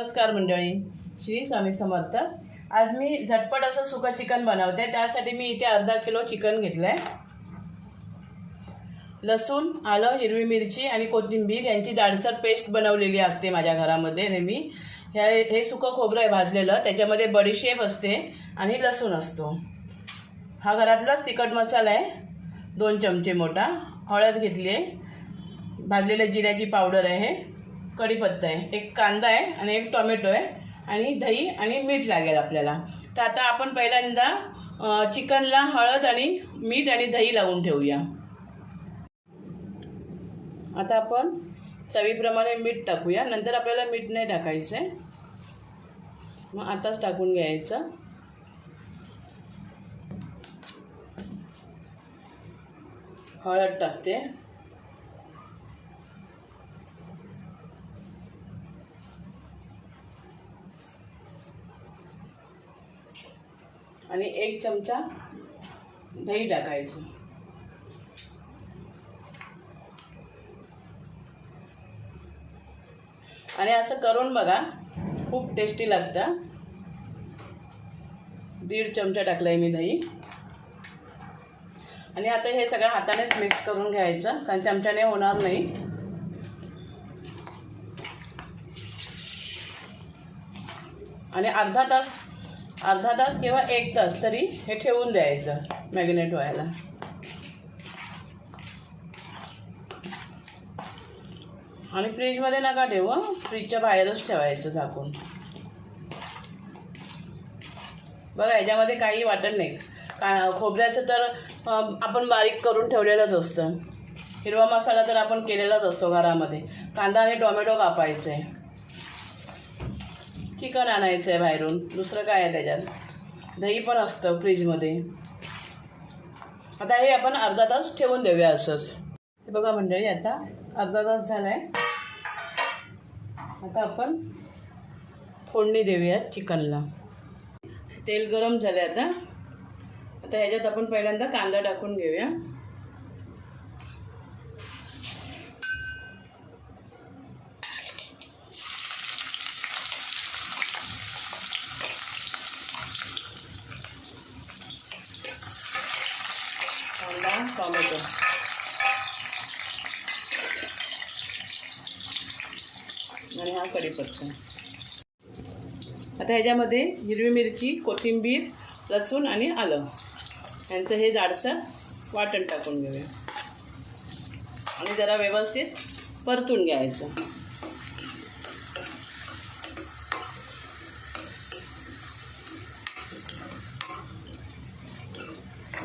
नमस्कार मंडळी. श्री स्वामी समर्थ. आज मी झटपट असं सुकं चिकन बनवते. त्यासाठी मी इथे अर्धा किलो चिकन घेतलं आहे लसूण आलं हिरवी मिरची आणि कोथिंबीर यांची जाडसर पेस्ट बनवलेली असते माझ्या घरामध्ये नेहमी. ह्या हे सुकं खोबरं आहे भाजलेलं. त्याच्यामध्ये बडीशेप असते आणि लसूण असतो. हा घरातलाच तिखट मसाला आहे. दोन चमचे मोठा. हळद घेतली आहे. भाजलेल्या जिऱ्याची पावडर आहे. कढीपत्ता आहे एक कांदा आहे आणि एक टोमॅटो आहे आणि दही आणि मीठ लागेल आपल्याला. तर आता आपण पहिल्यांदा चिकनला हळद आणि मीठ आणि दही लावून ठेवूया. आता आपण चवीप्रमाणे मीठ टाकूया. नंतर आपल्याला मीठ नाही टाकायचं आहे. मग आताच टाकून घ्यायचं. हळद टाकते. आणि एक चमचा दही टाकायचं. आणि असं करून बघा खूप टेस्टी लागतं. दीड चमचा टाकलाय मी दही. आणि आता हे सगळं हातानेच मिक्स करून घ्यायचं कारण चमच्याने होणार नाही. आणि अर्धा तास अर्धा तास किंवा एक तास तरी हे ठेवून द्यायचं मॅग्नेट व्हायला. आणि फ्रीजमध्ये नका ठेवू फ्रीजच्या बाहेरच ठेवायचं झाकून. बघा याच्यामध्ये काही वाटत नाही. का खोबऱ्याचं तर आपण बारीक करून ठेवलेलंच असतं. हिरवा मसाला तर आपण केलेलाच असतो घरामध्ये. कांदा आणि टोमॅटो कापायचे. चिकन आणायचं आहे बाहेरून. दुसरं काय आहे त्याच्यात? दही पण असतं फ्रीजमध्ये. आता हे आपण अर्धा तास ठेवून देऊया असंच. हे बघा मंडळी आता अर्धा तास झाला आहे आता आपण फोडणी देऊया चिकनला. तेल गरम झालं आता. आता ह्याच्यात आपण पहिल्यांदा कांदा टाकून घेऊया. कांदा टोमॅटो आणि हा कढीपत्ता आता ह्याच्यामध्ये हिरवी मिरची कोथिंबीर लसूण आणि आलं. यांचं हे जाडसर वाटण टाकून घेऊया. आणि जरा व्यवस्थित परतून घ्यायचं.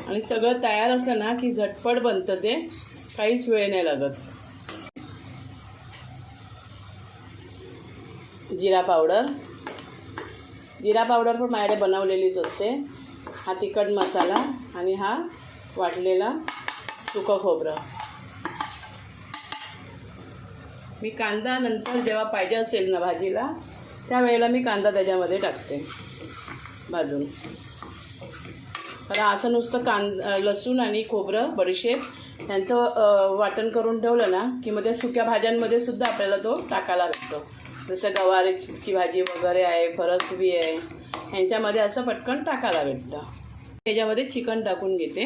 आणि सगळं तयार असलं ना की झटपट बनतं ते काहीच वेळ नाही लागत. जिरा पावडर. जिरा पावडर पण माझ्याकडे बनवलेलीच असते. हा तिखट मसाला आणि हा वाटलेला सुकं खोबरं. मी कांदा नंतर जेव्हा पाहिजे असेल ना भाजीला त्यावेळेला मी कांदा त्याच्यामध्ये टाकते. भाजून. तर असं नुसतं कांद लसूण आणि खोबरं बडीशेप यांचं वाटण करून ठेवलं ना की मग त्या सुक्या भाज्यांमध्ये सुद्धा आपल्याला तो टाकायला भेटतो. जसं गवारीची भाजी वगैरे आहे फरसबी आहे ह्यांच्यामध्ये असं पटकन टाकायला भेटतं. त्याच्यामध्ये चिकन टाकून घेते.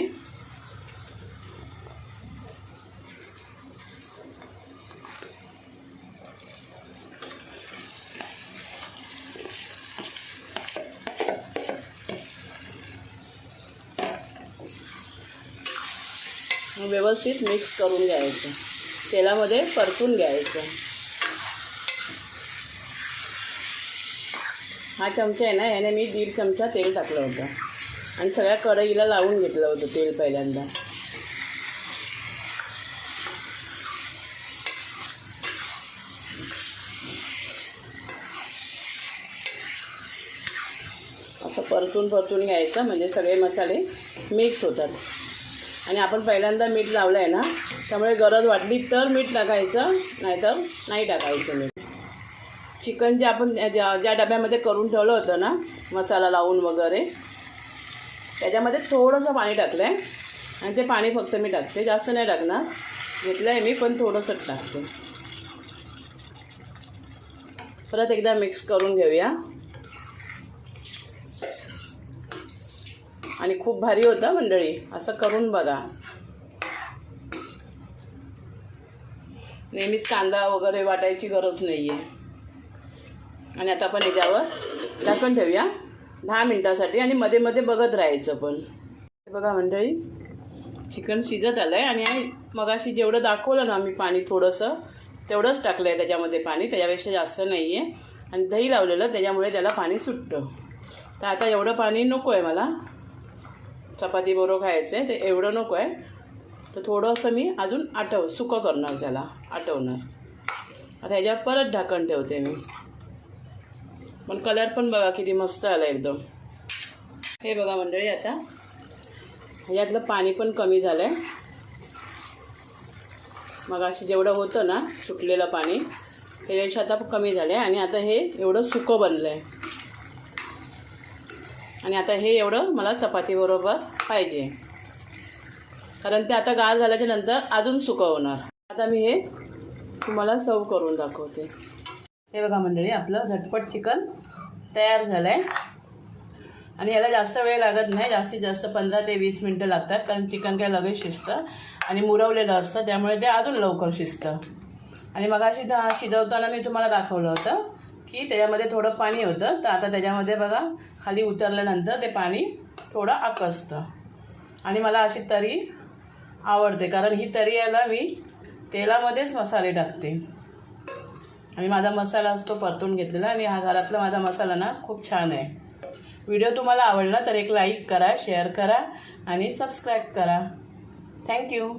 व्यवस्थित मिक्स करून घ्यायचं. तेलामध्ये परतून घ्यायचं. हा चमचा आहे ना याने मी दीड चमचा तेल टाकलं होतं. आणि सगळ्या कढईला लावून घेतलं होतं तेल पहिल्यांदा. असं परतून परतून घ्यायचं म्हणजे सगळे मसाले मिक्स होतात. आणि आपण पहिल्यांदा मीठ लावलं आहे ना त्यामुळे गरज वाटली तर मीठ टाकायचं नाहीतर नाही टाकायचं मीठ. चिकन जे आपण ज्या ज्या डब्यामध्ये करून ठेवलं होतं ना मसाला लावून वगैरे त्याच्यामध्ये थोडंसं पाणी टाकलं आहे आणि ते पाणी फक्त मी टाकते जास्त नाही टाकणार. घेतलं आहे मी पण थोडंसंच टाकते. परत एकदा मिक्स करून घेऊया. आणि खूप भारी होतं मंडळी. असं करून बघा. नेहमीच कांदा वगैरे वाटायची गरज नाही आहे आणि आता आपण याच्यावर झाकण ठेवूया. दहा मिनटासाठी आणि मध्ये मध्ये बघत राहायचं पण. बघा मंडळी चिकन शिजत आलं आहे आणि मगाशी जेवढं दाखवलं ना मी पाणी थोडंसं तेवढंच टाकलं आहे त्याच्यामध्ये पाणी. त्याच्यापेक्षा जास्त नाही आहे आणि दही लावलेलं त्याच्यामुळे त्याला पाणी सुटतं. तर आता एवढं पाणी नको आहे मला. चपाती बरोबर खायचं आहे ते एवढं नको आहे. तर थोडंसं मी अजून आटव सुकं करणार त्याला आटवणार. आता ह्याच्यावर परत ढाकण ठेवते मी. पण कलर पण बघा किती मस्त आला एकदम. हे बघा मंडळी आता. ह्याच्यातलं पाणी पण कमी झालं आहे मग अशी जेवढं होतं ना सुटलेलं पाणी त्याच्यापेक्षा आता कमी झालं आहे आणि आता हे एवढं सुकं बनलं आहे आणि आता हे एवढं मला चपातीबरोबर पाहिजे. कारण ते आता गार झाल्याच्यानंतर अजून सुकवणार आता मी हे तुम्हाला सर्व करून दाखवते. हे बघा मंडळी आपलं झटपट चिकन तयार झालं आहे आणि याला जास्त वेळ लागत नाही जास्तीत जास्त पंधरा ते वीस मिनटं लागतात कारण चिकन काय लगेच शिजतं आणि मुरवलेलं असतं त्यामुळे ते अजून लवकर शिजतं. आणि मग अशी शिजवताना मी तुम्हाला दाखवलं होतं. की त्याच्यामध्ये थोडं पाणी होतं. तर आता त्याच्यामध्ये बघा खाली उतरल्यानंतर ते पाणी थोडं आकसतं. आणि मला अशी तरी आवडते कारण ही तरी याला मी तेलामध्येच मसाले टाकते. आणि माझा मसाला असतो परतून घेतलेला आणि हा घरातला माझा मसाला ना खूप छान आहे. व्हिडिओ तुम्हाला आवडला तर एक लाईक करा शेअर करा आणि सबस्क्राईब करा. थँक्यू.